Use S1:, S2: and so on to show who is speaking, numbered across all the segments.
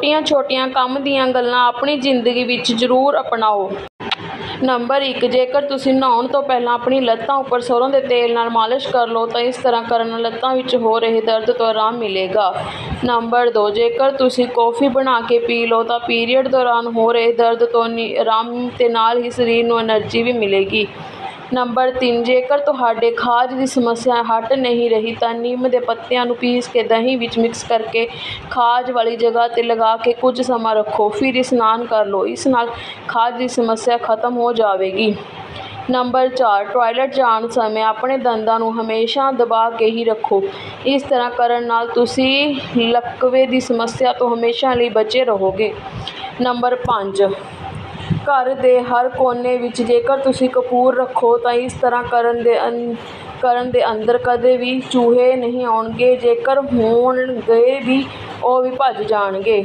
S1: ਛੋਟੀਆਂ-ਛੋਟੀਆਂ ਕੰਮ ਦੀਆਂ ਗੱਲਾਂ ਆਪਣੀ ਜ਼ਿੰਦਗੀ ਵਿੱਚ ਜ਼ਰੂਰ ਅਪਣਾਓ। ਨੰਬਰ ਇੱਕ, ਜੇਕਰ ਤੁਸੀਂ ਨਹਾਉਣ ਤੋਂ ਪਹਿਲਾਂ ਆਪਣੀ ਲੱਤਾਂ ਉੱਪਰ ਸਰ੍ਹੋਂ ਦੇ ਤੇਲ ਨਾਲ ਮਾਲਿਸ਼ ਕਰ ਲਓ, ਤਾਂ ਇਸ ਤਰ੍ਹਾਂ ਕਰਨ ਨਾਲ ਲੱਤਾਂ ਵਿੱਚ ਹੋ ਰਹੇ ਦਰਦ ਤੋਂ ਆਰਾਮ ਮਿਲੇਗਾ। ਨੰਬਰ ਦੋ, ਜੇਕਰ ਤੁਸੀਂ ਕੌਫੀ ਬਣਾ ਕੇ ਪੀ ਲਓ, ਤਾਂ ਪੀਰੀਅਡ ਦੌਰਾਨ ਹੋ ਰਹੇ ਦਰਦ ਤੋਂ ਆਰਾਮ ਤੇ ਨਾਲ ਹੀ ਸਰੀਰ ਨੂੰ ਐਨਰਜੀ ਵੀ ਮਿਲੇਗੀ। ਨੰਬਰ ਤਿੰਨ, ਜੇਕਰ ਤੁਹਾਡੇ ਖਾਜ ਦੀ ਸਮੱਸਿਆ ਹਟ ਨਹੀਂ ਰਹੀ ਤਾਂ ਨਿੰਮ ਦੇ ਪੱਤਿਆਂ ਨੂੰ ਪੀਸ ਕੇ ਦਹੀਂ ਵਿੱਚ ਮਿਕਸ ਕਰਕੇ ਖਾਜ ਵਾਲੀ ਜਗ੍ਹਾ ਤੇ ਲਗਾ ਕੇ ਕੁਝ ਸਮਾਂ ਰੱਖੋ ਫਿਰ ਇਸ਼ਨਾਨ ਕਰ ਲਓ ਇਸ ਨਾਲ ਖਾਜ ਦੀ ਸਮੱਸਿਆ ਖਤਮ ਹੋ ਜਾਵੇਗੀ। ਨੰਬਰ ਚਾਰ, ਟਾਇਲਟ ਜਾਣ ਸਮੇਂ ਆਪਣੇ ਦੰਦਾਂ ਨੂੰ ਹਮੇਸ਼ਾ ਦਬਾ ਕੇ ਹੀ ਰੱਖੋ। ਇਸ ਤਰ੍ਹਾਂ ਕਰਨ ਨਾਲ ਤੁਸੀਂ ਲਕਵੇ ਦੀ ਸਮੱਸਿਆ ਤੋਂ ਹਮੇਸ਼ਾ ਲਈ ਬਚੇ ਰਹੋਗੇ। ਨੰਬਰ ਪੰਜ ਘਰ ਦੇ ਹਰ ਕੋਨੇ ਵਿੱਚ ਜੇਕਰ ਤੁਸੀਂ ਕਪੂਰ ਰੱਖੋ ਤਾਂ ਇਸ ਤਰ੍ਹਾਂ ਕਰਨ ਦੇ ਅੰ, ਕਰਨ ਦੇ ਅੰਦਰ ਕਦੇ ਵੀ ਚੂਹੇ ਨਹੀਂ ਆਉਣਗੇ, ਜੇਕਰ ਹੋਣਗੇ ਵੀ ਉਹ ਵੀ ਭੱਜ ਜਾਣਗੇ।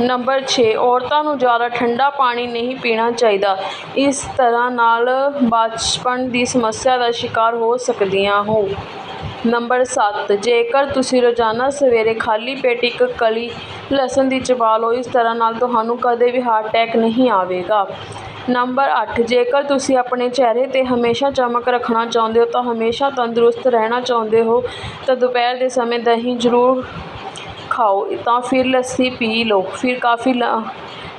S1: ਨੰਬਰ ਛੇ, ਔਰਤਾਂ ਨੂੰ ਜ਼ਿਆਦਾ ਠੰਡਾ ਪਾਣੀ ਨਹੀਂ ਪੀਣਾ ਚਾਹੀਦਾ ਇਸ ਤਰ੍ਹਾਂ ਨਾਲ ਬਾਂਝਪਨ ਦੀ ਸਮੱਸਿਆ ਦਾ ਸ਼ਿਕਾਰ ਹੋ ਸਕਦੀਆਂ ਹੋ। ਨੰਬਰ ਸੱਤ, ਜੇਕਰ ਤੁਸੀਂ ਰੋਜ਼ਾਨਾ ਸਵੇਰੇ ਖਾਲੀ ਪੇਟ ਇੱਕ ਕਲੀ ਲਸਣ ਦੀ ਚਬਾ ਲਓ ਇਸ ਤਰ੍ਹਾਂ ਨਾਲ ਤੁਹਾਨੂੰ ਕਦੇ ਵੀ ਹਾਰਟ ਅਟੈਕ ਨਹੀਂ ਆਵੇਗਾ। ਨੰਬਰ ਅੱਠ, ਜੇਕਰ ਤੁਸੀਂ ਆਪਣੇ ਚਿਹਰੇ ਤੇ ਹਮੇਸ਼ਾ ਚਮਕ ਰੱਖਣਾ ਚਾਹੁੰਦੇ ਹੋ ਤਾਂ ਹਮੇਸ਼ਾ ਤੰਦਰੁਸਤ ਰਹਿਣਾ ਚਾਹੁੰਦੇ ਹੋ, ਤਾਂ ਦੁਪਹਿਰ ਦੇ ਸਮੇਂ ਦਹੀਂ ਜ਼ਰੂਰ ਖਾਓ, ਤਾਂ ਫਿਰ ਲੱਸੀ ਪੀ ਲਓ, ਫਿਰ ਕਾਫ਼ੀ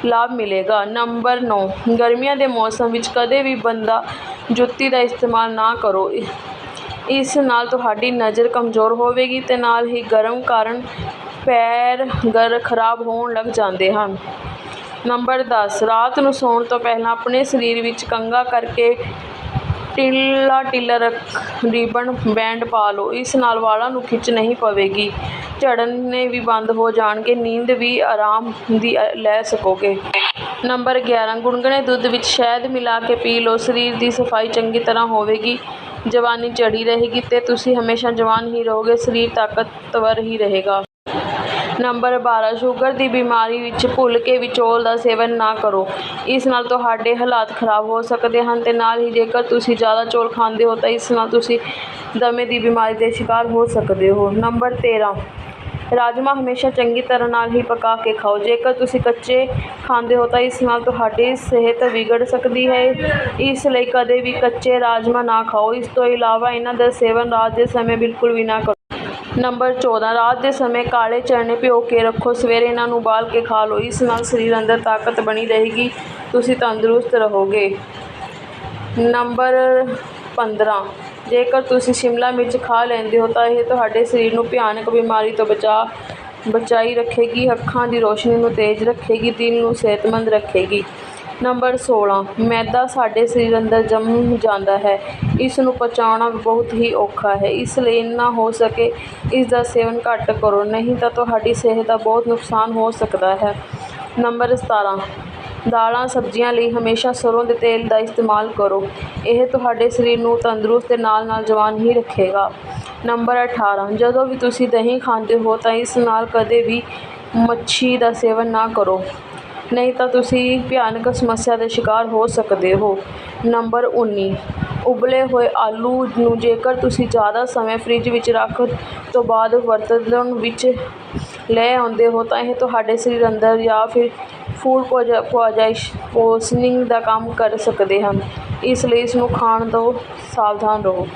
S1: ਲਾਭ ਮਿਲੇਗਾ। ਨੰਬਰ ਨੌਂ, ਗਰਮੀਆਂ ਦੇ ਮੌਸਮ ਵਿੱਚ ਕਦੇ ਵੀ ਬੰਦਾ ਜੁੱਤੀ ਦਾ ਇਸਤੇਮਾਲ ਨਾ ਕਰੋ ਇਸ ਨਾਲ ਤੁਹਾਡੀ ਨਜ਼ਰ ਕਮਜ਼ੋਰ ਹੋਵੇਗੀ ਤੇ ਨਾਲ ਹੀ ਗਰਮ ਕਾਰਨ ਪੈਰ ਗਰ ਖਰਾਬ ਹੋਣ ਲੱਗ ਜਾਂਦੇ ਹਨ। ਨੰਬਰ ਦਸ, ਰਾਤ ਨੂੰ ਸੌਣ ਤੋਂ ਪਹਿਲਾਂ ਆਪਣੇ ਸਰੀਰ ਵਿੱਚ ਕੰਘਾ ਕਰਕੇ ਢਿੱਲਾ-ਢਿੱਲਾ ਰਿਬਨ ਬੈਂਡ ਪਾ ਲਓ ਇਸ ਨਾਲ ਵਾਲਾਂ ਨੂੰ ਖਿੱਚ ਨਹੀਂ ਪਵੇਗੀ ਝੜਨੇ ਵੀ ਬੰਦ ਹੋ ਜਾਣਗੇ, ਨੀਂਦ ਵੀ ਆਰਾਮ ਦੀ ਲੈ ਸਕੋਗੇ। ਨੰਬਰ ਗਿਆਰਾਂ ਗੁਨਗੁਨੇ ਦੁੱਧ ਵਿੱਚ ਸ਼ਹਿਦ ਮਿਲਾ ਕੇ ਪੀ ਲਓ ਸਰੀਰ ਦੀ ਸਫ਼ਾਈ ਚੰਗੀ ਤਰ੍ਹਾਂ ਹੋਵੇਗੀ ਜਵਾਨੀ ਚੜ੍ਹੀ ਰਹੇਗੀ ਤੇ ਤੁਸੀਂ ਹਮੇਸ਼ਾ ਜਵਾਨ ਹੀ ਰਹੋਗੇ, ਸਰੀਰ ਤਾਕਤਵਰ ਹੀ ਰਹੇਗਾ। ਨੰਬਰ ਬਾਰਾਂ, ਸ਼ੂਗਰ ਦੀ ਬਿਮਾਰੀ ਵਿੱਚ ਭੁੱਲ ਕੇ ਵੀ ਚੌਲ ਦਾ ਸੇਵਨ ਨਾ ਕਰੋ ਇਸ ਨਾਲ ਤੁਹਾਡੇ ਹਾਲਾਤ ਖਰਾਬ ਹੋ ਸਕਦੇ ਹਨ ਤੇ ਨਾਲ ਹੀ ਜੇਕਰ ਤੁਸੀਂ ਜ਼ਿਆਦਾ ਚੌਲ ਖਾਂਦੇ ਹੋ ਤਾਂ ਇਸ ਨਾਲ ਤੁਸੀਂ ਦਮੇ ਦੀ ਬਿਮਾਰੀ ਦੇ ਸ਼ਿਕਾਰ ਹੋ ਸਕਦੇ ਹੋ। ਨੰਬਰ ਤੇਰਾਂ ਰਾਜਮਾ ਹਮੇਸ਼ਾ ਚੰਗੀ ਤਰ੍ਹਾਂ ਨਾਲ ਹੀ ਪਕਾ ਕੇ ਖਾਓ ਜੇਕਰ ਤੁਸੀਂ ਕੱਚੇ ਖਾਂਦੇ ਹੋ ਤਾਂ ਇਸ ਨਾਲ ਤੁਹਾਡੀ ਸਿਹਤ ਵਿਗੜ ਸਕਦੀ ਹੈ ਇਸ ਲਈ ਕਦੇ ਵੀ ਕੱਚੇ ਰਾਜਮਾ ਨਾ ਖਾਓ। ਇਸ ਤੋਂ ਇਲਾਵਾ ਇਹਨਾਂ ਦਾ ਸੇਵਨ ਰਾਤ ਦੇ ਸਮੇਂ ਬਿਲਕੁਲ ਵੀ ਨਾ ਕਰੋ। ਨੰਬਰ ਚੌਦਾਂ, ਰਾਤ ਦੇ ਸਮੇਂ ਕਾਲੇ ਚਨੇ ਭਿਓ ਕੇ ਰੱਖੋ ਸਵੇਰੇ ਇਹਨਾਂ ਨੂੰ ਉਬਾਲ ਕੇ ਖਾ ਲਓ ਇਸ ਨਾਲ ਸਰੀਰ ਅੰਦਰ ਤਾਕਤ ਬਣੀ ਰਹੇਗੀ ਤੁਸੀਂ ਤੰਦਰੁਸਤ ਰਹੋਗੇ। ਨੰਬਰ ਪੰਦਰਾਂ ਜੇਕਰ ਤੁਸੀਂ ਸ਼ਿਮਲਾ ਮਿਰਚ ਖਾ ਲੈਂਦੇ ਹੋ ਤਾਂ ਇਹ ਤੁਹਾਡੇ ਸਰੀਰ ਨੂੰ ਭਿਆਨਕ ਬਿਮਾਰੀ ਤੋਂ ਬਚਾ, ਬਚਾਈ ਰੱਖੇਗੀ, ਅੱਖਾਂ ਦੀ ਰੋਸ਼ਨੀ ਨੂੰ ਤੇਜ਼ ਰੱਖੇਗੀ, ਦਿਲ ਨੂੰ ਸਿਹਤਮੰਦ ਰੱਖੇਗੀ। ਨੰਬਰ ਸੋਲ੍ਹਾਂ ਮੈਦਾ ਸਾਡੇ ਸਰੀਰ ਅੰਦਰ ਜੰਮ ਜਾਂਦਾ ਹੈ ਇਸ ਨੂੰ ਪਚਾਉਣਾ ਬਹੁਤ ਹੀ ਔਖਾ ਹੈ ਇਸ ਲਈ ਜਿੰਨਾ ਹੋ ਸਕੇ, ਇਸ ਦਾ ਸੇਵਨ ਘੱਟ ਕਰੋ, ਨਹੀਂ ਤਾਂ ਤੁਹਾਡੀ ਸਿਹਤ ਦਾ ਬਹੁਤ ਨੁਕਸਾਨ ਹੋ ਸਕਦਾ ਹੈ। ਨੰਬਰ ਸਤਾਰਾਂ ਦਾਲਾਂ, ਸਬਜ਼ੀਆਂ ਲਈ ਹਮੇਸ਼ਾ ਸਰ੍ਹੋਂ ਦੇ ਤੇਲ ਦਾ ਇਸਤੇਮਾਲ ਕਰੋ ਇਹ ਤੁਹਾਡੇ ਸਰੀਰ ਨੂੰ ਤੰਦਰੁਸਤ ਤੇ ਨਾਲ ਨਾਲ ਜਵਾਨ ਹੀ ਰੱਖੇਗਾ। ਨੰਬਰ ਅਠਾਰਾਂ, ਜਦੋਂ ਵੀ ਤੁਸੀਂ ਦਹੀਂ ਖਾਂਦੇ ਹੋ ਤਾਂ ਇਸ ਨਾਲ ਕਦੇ ਵੀ ਮੱਛੀ ਦਾ ਸੇਵਨ ਨਾ ਕਰੋ ਨਹੀਂ ਤਾਂ ਤੁਸੀਂ ਭਿਆਨਕ ਸਮੱਸਿਆ ਦੇ ਸ਼ਿਕਾਰ ਹੋ ਸਕਦੇ ਹੋ। ਨੰਬਰ ਉੱਨੀ, ਉਬਲੇ ਹੋਏ ਆਲੂ ਨੂੰ ਜੇਕਰ ਤੁਸੀਂ ਜ਼ਿਆਦਾ ਸਮੇਂ ਫਰਿੱਜ ਵਿੱਚ ਰੱਖ ਤੋਂ ਬਾਅਦ ਵਰਤਣ ਵਿੱਚ ਲੈ ਆਉਂਦੇ ਹੋ ਤਾਂ ਇਹ ਤੁਹਾਡੇ ਸਰੀਰ ਅੰਦਰ ਜਾਂ ਫਿਰ ਫੂਡ ਪੌਇਜ਼ਨਿੰਗ ਦਾ ਕੰਮ ਕਰ ਸਕਦੇ ਹਨ ਇਸ ਲਈ ਇਸ ਨੂੰ ਖਾਣ ਤੋਂ ਸਾਵਧਾਨ ਰਹੋ।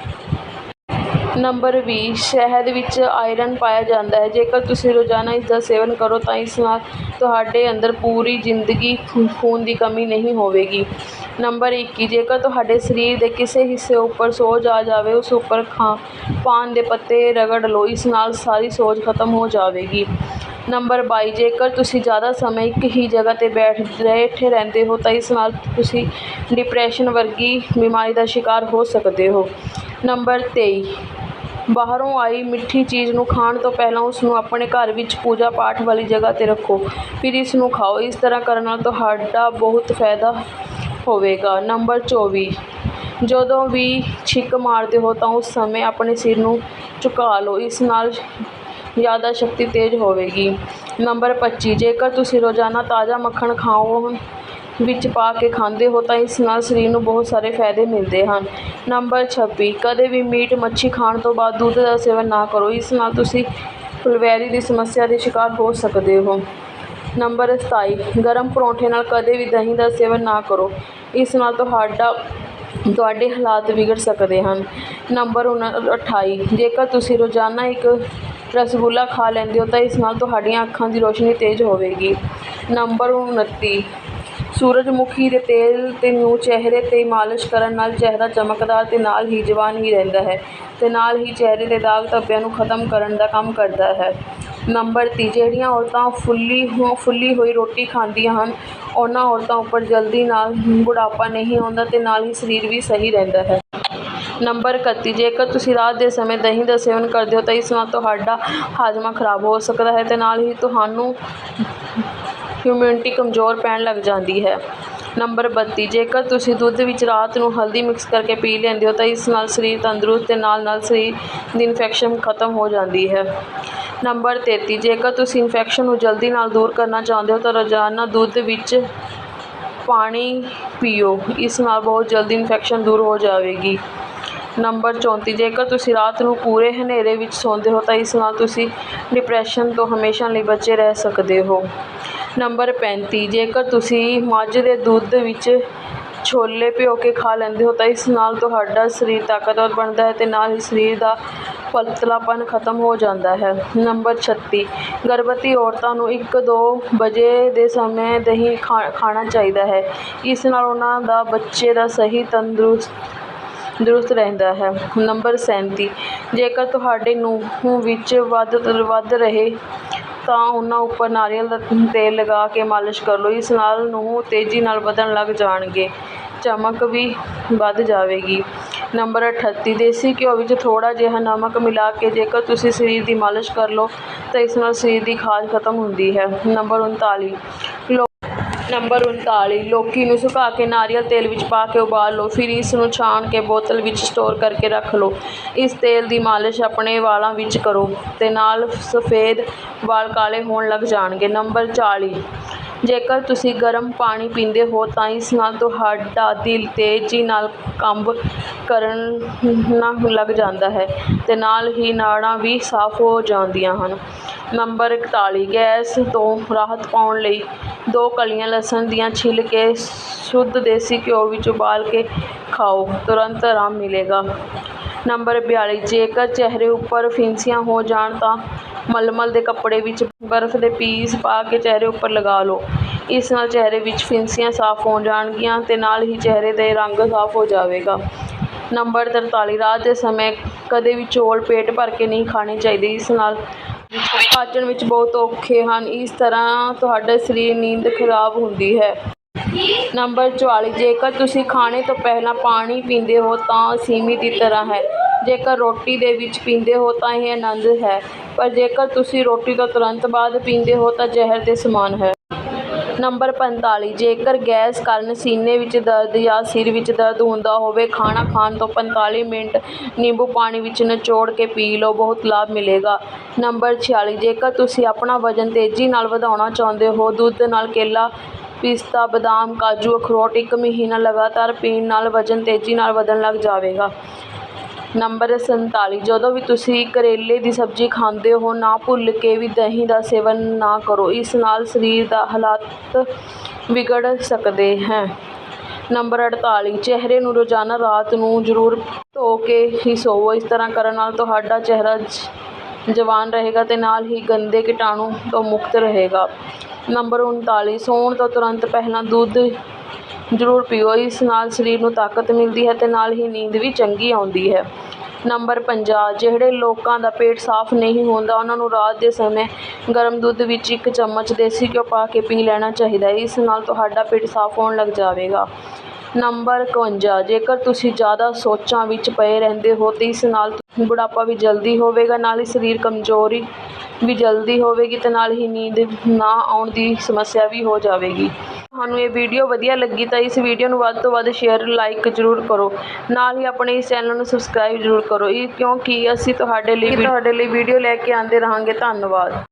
S1: ਨੰਬਰ ਵੀਹ ਸ਼ਹਿਦ ਵਿੱਚ ਆਇਰਨ ਪਾਇਆ ਜਾਂਦਾ ਹੈ ਜੇਕਰ ਤੁਸੀਂ ਰੋਜ਼ਾਨਾ ਇਸ ਦਾ ਸੇਵਨ ਕਰੋ, ਤਾਂ ਇਸ ਨਾਲ ਤੁਹਾਡੇ ਅੰਦਰ ਪੂਰੀ ਜ਼ਿੰਦਗੀ ਖੂਨ ਦੀ ਕਮੀ ਨਹੀਂ ਹੋਵੇਗੀ। ਨੰਬਰ ਇੱਕੀ, ਜੇਕਰ ਤੁਹਾਡੇ ਸਰੀਰ ਦੇ ਕਿਸੇ ਹਿੱਸੇ ਉੱਪਰ ਸੋਜ ਆ ਜਾਵੇ, ਉਸ ਉੱਪਰ ਖਾ, ਪਾਨ ਦੇ ਪੱਤੇ ਰਗੜ ਲਓ, ਇਸ ਨਾਲ ਸਾਰੀ ਸੋਜ ਖਤਮ ਹੋ ਜਾਵੇਗੀ। ਨੰਬਰ ਬਾਈ, ਜੇਕਰ ਤੁਸੀਂ ਜ਼ਿਆਦਾ ਸਮਾਂ ਇੱਕ ਹੀ ਜਗ੍ਹਾ ਤੇ ਬੈਠ ਬੈਠੇ ਰਹਿੰਦੇ ਹੋ, ਤਾਂ ਇਸ ਨਾਲ ਤੁਸੀਂ ਡਿਪਰੈਸ਼ਨ ਵਰਗੀ ਬਿਮਾਰੀ ਦਾ ਸ਼ਿਕਾਰ ਹੋ ਸਕਦੇ ਹੋ। ਨੰਬਰ ਤੇਈ, ਬਾਹਰੋਂ ਆਈ ਮਿੱਠੀ ਚੀਜ਼ ਨੂੰ ਖਾਣ ਤੋਂ ਪਹਿਲਾਂ ਉਸ ਨੂੰ ਆਪਣੇ ਘਰ ਵਿੱਚ ਪੂਜਾ ਪਾਠ ਵਾਲੀ ਜਗ੍ਹਾ ਤੇ ਰੱਖੋ ਫਿਰ ਇਸ ਨੂੰ ਖਾਓ ਇਸ ਤਰ੍ਹਾਂ ਕਰਨ ਨਾਲ ਤੁਹਾਡਾ ਬਹੁਤ ਫਾਇਦਾ ਹੋਵੇਗਾ। ਨੰਬਰ ਚੌਵੀ, ਜਦੋਂ ਵੀ ਛਿੱਕ ਮਾਰਦੇ ਹੋ, ਤਾਂ ਉਸ ਸਮੇਂ ਆਪਣੇ ਸਿਰ ਨੂੰ ਝੁਕਾ ਲਓ ਇਸ ਨਾਲ ਯਾਦਾਸ਼ਤ ਸ਼ਕਤੀ ਤੇਜ਼ ਹੋਵੇਗੀ। ਨੰਬਰ ਪੱਚੀ, ਜੇਕਰ ਤੁਸੀਂ ਰੋਜ਼ਾਨਾ ਤਾਜ਼ਾ ਮੱਖਣ ਖਾਓ, ਵਿੱਚ ਪਾ ਕੇ ਖਾਂਦੇ ਹੋ, ਤਾਂ ਇਸ ਨਾਲ ਸਰੀਰ ਨੂੰ ਬਹੁਤ ਸਾਰੇ ਫਾਇਦੇ ਮਿਲਦੇ ਹਨ। ਨੰਬਰ ਛੱਬੀ, ਕਦੇ ਵੀ ਮੀਟ ਮੱਛੀ ਖਾਣ ਤੋਂ ਬਾਅਦ ਦੁੱਧ ਦਾ ਸੇਵਨ ਨਾ ਕਰੋ ਇਸ ਨਾਲ ਤੁਸੀਂ ਫੁਲਵੈਰੀ ਦੀ ਸਮੱਸਿਆ ਦੇ ਸ਼ਿਕਾਰ ਹੋ ਸਕਦੇ ਹੋ। ਨੰਬਰ 27 ਗਰਮ ਪਰੌਂਠੇ ਨਾਲ ਕਦੇ ਵੀ ਦਹੀਂ ਦਾ ਸੇਵਨ ਨਾ ਕਰੋ ਇਸ ਨਾਲ ਤੁਹਾਡਾ, ਤੁਹਾਡੇ ਹਾਲਾਤ ਵਿਗੜ ਸਕਦੇ ਹਨ ਨੰਬਰ ਉਨ 28 ਜੇਕਰ ਤੁਸੀਂ ਰੋਜ਼ਾਨਾ ਇੱਕ ਰਸਗੁੱਲਾ ਖਾ ਲੈਂਦੇ ਹੋ ਤਾਂ ਇਸ ਨਾਲ ਤੁਹਾਡੀਆਂ ਅੱਖਾਂ ਦੀ ਰੋਸ਼ਨੀ ਤੇਜ਼ ਹੋਵੇਗੀ। ਨੰਬਰ 29 ਸੂਰਜਮੁਖੀ ਦੇ ਤੇਲ ਤੇ ਨੂੰ ਚਿਹਰੇ 'ਤੇ ਮਾਲਿਸ਼ ਕਰਨ ਨਾਲ ਚਿਹਰਾ ਚਮਕਦਾਰ ਤੇ ਨਾਲ ਹੀ ਜਵਾਨ ਹੀ ਰਹਿੰਦਾ ਹੈ ਤੇ ਨਾਲ ਹੀ ਚਿਹਰੇ ਦੇ ਦਾਗ ਧੱਬਿਆਂ ਨੂੰ ਖਤਮ ਕਰਨ ਦਾ ਕੰਮ ਕਰਦਾ ਹੈ। ਨੰਬਰ 30 ਜਿਹੜੀਆਂ ਔਰਤਾਂ ਫੁੱਲੀ ਹੋ, ਫੁੱਲੀ ਹੋਈ ਰੋਟੀ ਖਾਂਦੀਆਂ ਹਨ, ਉਹਨਾਂ ਔਰਤਾਂ ਉੱਪਰ ਜਲਦੀ ਨਾਲ ਬੁਢਾਪਾ ਨਹੀਂ ਆਉਂਦਾ ਅਤੇ ਨਾਲ ਹੀ ਸਰੀਰ ਵੀ ਸਹੀ ਰਹਿੰਦਾ ਹੈ। ਨੰਬਰ 31 ਜੇਕਰ ਤੁਸੀਂ ਰਾਤ ਦੇ ਸਮੇਂ ਦਹੀਂ ਦਾ ਸੇਵਨ ਕਰਦੇ ਹੋ, ਤਾਂ ਇਸ ਨਾਲ ਤੁਹਾਡਾ ਹਾਜ਼ਮਾ ਖਰਾਬ ਹੋ ਸਕਦਾ ਹੈ ਅਤੇ ਨਾਲ ਹੀ ਤੁਹਾਨੂੰ ਇਮਿਊਨਿਟੀ ਕਮਜ਼ੋਰ ਪੈਣ ਲੱਗ ਜਾਂਦੀ ਹੈ। ਨੰਬਰ 32 ਜੇਕਰ ਤੁਸੀਂ ਦੁੱਧ ਵਿੱਚ ਰਾਤ ਨੂੰ ਹਲਦੀ ਮਿਕਸ ਕਰਕੇ ਪੀ ਲੈਂਦੇ ਹੋ, ਤਾਂ ਇਸ ਨਾਲ ਸਰੀਰ ਤੰਦਰੁਸਤ ਅਤੇ ਨਾਲ ਨਾਲ ਸਰੀਰ ਦੀ ਇਨਫੈਕਸ਼ਨ ਖਤਮ ਹੋ ਜਾਂਦੀ ਹੈ। ਨੰਬਰ 33 ਜੇਕਰ ਤੁਸੀਂ ਇਨਫੈਕਸ਼ਨ ਨੂੰ ਜਲਦੀ ਨਾਲ ਦੂਰ ਕਰਨਾ ਚਾਹੁੰਦੇ ਹੋ ਤਾਂ ਰੋਜ਼ਾਨਾ ਦੁੱਧ ਵਿੱਚ ਪਾਣੀ ਪੀਓ। ਇਸ ਨਾਲ ਬਹੁਤ ਜਲਦੀ ਇਨਫੈਕਸ਼ਨ ਦੂਰ ਹੋ ਜਾਵੇਗੀ। ਨੰਬਰ 34 ਜੇਕਰ ਤੁਸੀਂ ਰਾਤ ਨੂੰ ਪੂਰੇ ਹਨੇਰੇ ਵਿੱਚ ਸੌਂਦੇ ਹੋ ਤਾਂ ਇਸ ਨਾਲ ਤੁਸੀਂ ਡਿਪਰੈਸ਼ਨ ਤੋਂ ਹਮੇਸ਼ਾ ਲਈ ਬਚੇ ਰਹਿ ਸਕਦੇ ਹੋ। ਨੰਬਰ 35 ਜੇਕਰ ਤੁਸੀਂ ਮੱਝ ਦੇ ਦੁੱਧ ਵਿੱਚ ਛੋਲੇ ਭਿਓ ਕੇ ਖਾ ਲੈਂਦੇ ਹੋ ਤਾਂ ਇਸ ਨਾਲ ਤੁਹਾਡਾ ਸਰੀਰ ਤਾਕਤਵਰ ਬਣਦਾ ਹੈ ਤੇ ਨਾਲ ਹੀ ਸਰੀਰ ਦਾ ਪਤਲਾਪਨ ਖਤਮ ਹੋ ਜਾਂਦਾ ਹੈ। ਨੰਬਰ 36 ਗਰਭਵਤੀ ਔਰਤਾਂ ਨੂੰ 1-2 ਵਜੇ ਦੇ ਸਮੇਂ ਦਹੀਂ ਖਾ, ਖਾਣਾ ਚਾਹੀਦਾ ਹੈ। ਇਸ ਨਾਲ ਉਹਨਾਂ ਦਾ ਬੱਚੇ ਦਾ ਸਹੀ ਤੰਦਰੁਸਤ ਦਰੁਸਤ ਰਹਿੰਦਾ ਹੈ। ਨੰਬਰ 37 ਜੇਕਰ ਤੁਹਾਡੇ ਨੂੰਹ ਵਿੱਚ ਵੱਧ ਵੱਧ ਰਹੇ ਤਾਂ ਉਹਨਾਂ ਉੱਪਰ ਨਾਰੀਅਲ ਦਾ ਤੇਲ ਲਗਾ ਕੇ ਮਾਲਿਸ਼ ਕਰ ਲਓ। ਇਸ ਨਾਲ ਨੂੰਹ ਤੇਜ਼ੀ ਨਾਲ ਵਧਣ ਲੱਗ ਜਾਣਗੇ। ਚਮਕ ਵੀ ਵੱਧ ਜਾਵੇਗੀ। ਨੰਬਰ 38 ਦੇਸੀ ਘਿਓ ਵਿੱਚ ਥੋੜ੍ਹਾ ਜਿਹਾ ਨਮਕ ਮਿਲਾ ਕੇ ਜੇਕਰ ਤੁਸੀਂ ਸਰੀਰ ਦੀ ਮਾਲਿਸ਼ ਕਰ ਲਓ, ਤਾਂ ਇਸ ਨਾਲ ਸਰੀਰ ਦੀ ਖਾਜ ਖਤਮ ਹੁੰਦੀ ਹੈ। ਨੰਬਰ 39 ਲੋ ਨੰਬਰ 39 ਲੌਕੀ ਨੂੰ ਸੁਕਾ ਕੇ ਨਾਰੀਅਲ ਤੇਲ ਵਿੱਚ ਪਾ ਕੇ ਉਬਾਲ ਲਓ। ਫਿਰ ਇਸ ਨੂੰ ਛਾਣ ਕੇ ਬੋਤਲ ਵਿੱਚ ਸਟੋਰ ਕਰਕੇ ਰੱਖ ਲਓ। ਇਸ ਤੇਲ ਦੀ ਮਾਲਿਸ਼ ਆਪਣੇ ਵਾਲਾਂ ਵਿੱਚ ਕਰੋ ਤੇ ਨਾਲ ਸਫੇਦ ਵਾਲ ਕਾਲੇ ਹੋਣ ਲੱਗ ਜਾਣਗੇ। ਨੰਬਰ 40 ਜੇਕਰ ਤੁਸੀਂ ਗਰਮ ਪਾਣੀ ਪੀਂਦੇ ਹੋ ਤਾਂ ਇਸ ਨਾਲ ਤੁਹਾਡਾ ਦਿਲ ਤੇਜ਼ੀ ਨਾਲ ਕੰਬ ਕਰਨ ਲੱਗ ਜਾਂਦਾ ਹੈ ਅਤੇ ਨਾਲ ਹੀ ਨਾੜਾਂ ਵੀ ਸਾਫ਼ ਹੋ ਜਾਂਦੀਆਂ ਹਨ। ਨੰਬਰ 41 ਗੈਸ ਤੋਂ ਰਾਹਤ ਪਾਉਣ ਲਈ ਦੋ ਕਲੀਆਂ ਲਸਣ ਦੀਆਂ ਛਿੱਲ ਕੇ ਸ਼ੁੱਧ ਦੇਸੀ ਘਿਓ ਵਿੱਚ ਉਬਾਲ ਕੇ ਖਾਓ, ਤੁਰੰਤ ਆਰਾਮ ਮਿਲੇਗਾ। ਨੰਬਰ 42 ਜੇਕਰ ਚਿਹਰੇ ਉੱਪਰ ਫਿੰਸੀਆਂ ਹੋ ਜਾਣ ਤਾਂ ਮਲਮਲ ਦੇ ਕੱਪੜੇ ਵਿੱਚ ਬਰਫ਼ ਦੇ ਪੀਸ ਪਾ ਕੇ ਚਿਹਰੇ ਉੱਪਰ ਲਗਾ ਲਓ। ਇਸ ਨਾਲ ਚਿਹਰੇ ਵਿੱਚ ਫਿੰਸੀਆਂ ਸਾਫ਼ ਹੋ ਜਾਣਗੀਆਂ ਤੇ ਨਾਲ ਹੀ ਚਿਹਰੇ ਦੇ ਰੰਗ ਸਾਫ਼ ਹੋ ਜਾਵੇਗਾ। ਨੰਬਰ 43 ਰਾਤ ਦੇ ਸਮੇਂ ਕਦੇ ਵੀ ਚੌਲ ਪੇਟ ਭਰ ਕੇ ਨਹੀਂ ਖਾਣੇ ਚਾਹੀਦੇ। ਇਸ ਨਾਲ ਪਾਚਨ ਵਿੱਚ ਬਹੁਤ ਔਖੇ ਹਨ। ਇਸ ਤਰ੍ਹਾਂ ਤੁਹਾਡਾ ਸਰੀਰ ਨੀਂਦ ਖਰਾਬ ਹੁੰਦੀ ਹੈ। ਨੰਬਰ 44 ਜੇਕਰ ਤੁਸੀਂ ਖਾਣੇ ਤੋਂ ਪਹਿਲਾਂ ਪਾਣੀ ਪੀਂਦੇ ਹੋ ਤਾਂ ਸੀਮੀ ਦੀ ਤਰ੍ਹਾਂ ਹੈ। ਜੇਕਰ ਰੋਟੀ ਦੇ ਵਿੱਚ ਪੀਂਦੇ ਹੋ ਤਾਂ ਇਹ ਆਨੰਦ ਹੈ, ਪਰ ਜੇਕਰ ਤੁਸੀਂ ਰੋਟੀ ਤੋਂ ਤੁਰੰਤ ਬਾਅਦ ਪੀਂਦੇ ਹੋ ਤਾਂ ਜ਼ਹਿਰ ਦੇ ਸਮਾਨ ਹੈ। ਨੰਬਰ 45 ਜੇਕਰ ਗੈਸ ਕਾਰਨ ਸੀਨੇ ਵਿੱਚ ਦਰਦ ਜਾਂ ਸਿਰ ਵਿੱਚ ਦਰਦ ਹੁੰਦਾ ਹੋਵੇ, ਖਾਣਾ ਖਾਣ ਤੋਂ 45 ਮਿੰਟ ਨਿੰਬੂ ਪਾਣੀ ਵਿੱਚ ਨਿਚੋੜ ਕੇ ਪੀ ਲਓ, ਬਹੁਤ ਲਾਭ ਮਿਲੇਗਾ। ਨੰਬਰ 46 ਜੇਕਰ ਤੁਸੀਂ ਆਪਣਾ ਵਜ਼ਨ ਤੇਜ਼ੀ ਨਾਲ ਵਧਾਉਣਾ ਚਾਹੁੰਦੇ ਹੋ, ਦੁੱਧ ਨਾਲ ਕੇਲਾ, ਪਿਸਤਾ, ਬਦਾਮ, ਕਾਜੂ, ਅਖਰੋਟ ਇੱਕ ਮਹੀਨਾ ਲਗਾਤਾਰ ਪੀਣ ਨਾਲ ਵਜ਼ਨ ਤੇਜ਼ੀ ਨਾਲ ਵਧਣ ਲੱਗ ਜਾਵੇਗਾ। ਨੰਬਰ 47 ਜਦੋਂ ਵੀ ਤੁਸੀਂ ਕਰੇਲੇ ਦੀ ਸਬਜ਼ੀ ਖਾਂਦੇ ਹੋ, ਨਾ ਭੁੱਲ ਕੇ ਵੀ ਦਹੀਂ ਦਾ ਸੇਵਨ ਨਾ ਕਰੋ। ਇਸ ਨਾਲ ਸਰੀਰ ਦਾ ਹਾਲਾਤ ਵਿਗੜ ਸਕਦੇ ਹੈ। ਨੰਬਰ 48 ਚਿਹਰੇ ਨੂੰ ਰੋਜ਼ਾਨਾ ਰਾਤ ਨੂੰ ਜ਼ਰੂਰ ਧੋ ਕੇ ਹੀ ਸੋਵੋ। ਇਸ ਤਰ੍ਹਾਂ ਕਰਨ ਨਾਲ ਤੁਹਾਡਾ ਚਿਹਰਾ ਜ- ਜਵਾਨ ਰਹੇਗਾ ਤੇ ਨਾਲ ਹੀ ਗੰਦੇ ਕੀਟਾਣੂ ਤੋਂ ਮੁਕਤ ਰਹੇਗਾ। ਨੰਬਰ 39 ਸੌਣ ਤੋਂ ਤੁਰੰਤ ਪਹਿਲਾਂ ਦੁੱਧ ਜ਼ਰੂਰ ਪੀਓ। ਇਸ ਨਾਲ ਸਰੀਰ ਨੂੰ ਤਾਕਤ ਮਿਲਦੀ ਹੈ ਤੇ ਨਾਲ ਹੀ ਨੀਂਦ ਵੀ ਚੰਗੀ ਆਉਂਦੀ ਹੈ। ਨੰਬਰ 50 ਜਿਹੜੇ ਲੋਕਾਂ ਦਾ ਪੇਟ ਸਾਫ਼ ਨਹੀਂ ਹੁੰਦਾ, ਉਹਨਾਂ ਨੂੰ ਰਾਤ ਦੇ ਸਮੇਂ ਗਰਮ ਦੁੱਧ ਵਿੱਚ ਇੱਕ ਚਮਚ ਦੇਸੀ ਘਿਓ ਪਾ ਕੇ ਪੀ ਲੈਣਾ ਚਾਹੀਦਾ ਹੈ। ਇਸ ਨਾਲ ਤੁਹਾਡਾ ਪੇਟ ਸਾਫ਼ ਹੋਣ ਲੱਗ ਜਾਵੇਗਾ। ਨੰਬਰ 51 ਜੇਕਰ ਤੁਸੀਂ ਜ਼ਿਆਦਾ ਸੋਚਾਂ ਵਿੱਚ ਪਏ ਰਹਿੰਦੇ ਹੋ ਤੇ ਇਸ ਨਾਲ ਬੁਢਾਪਾ ਵੀ ਜਲਦੀ ਹੋਵੇਗਾ ਨਾਲ ਹੀ ਸਰੀਰ ਕਮਜ਼ੋਰੀ ਵੀ ਜਲਦੀ ਹੋਵੇਗੀ ਤੇ ਨਾਲ ਹੀ ਨੀਂਦ ਨਾ ਆਉਣ ਦੀ ਸਮੱਸਿਆ ਵੀ ਹੋ ਜਾਵੇਗੀ। ਤੁਹਾਨੂੰ ਇਹ ਵੀਡੀਓ ਵਧੀਆ ਲੱਗੀ ਤਾਂ ਇਸ ਵੀਡੀਓ ਨੂੰ ਵੱਧ ਤੋਂ ਵੱਧ ਸ਼ੇਅਰ ਲਾਈਕ ਜ਼ਰੂਰ ਕਰੋ। ਨਾਲ ਹੀ ਆਪਣੇ ਇਸ ਚੈਨਲ ਨੂੰ ਸਬਸਕ੍ਰਾਈਬ ਜ਼ਰੂਰ ਕਰੋ। ਇਹ ਕਿਉਂਕਿ ਅਸੀਂ ਤੁਹਾਡੇ ਲਈ ਤੁਹਾਡੇ ਲਈ ਵੀਡੀਓ ਲੈ ਕੇ ਆਉਂਦੇ ਰਹਾਂਗੇ। ਧੰਨਵਾਦ।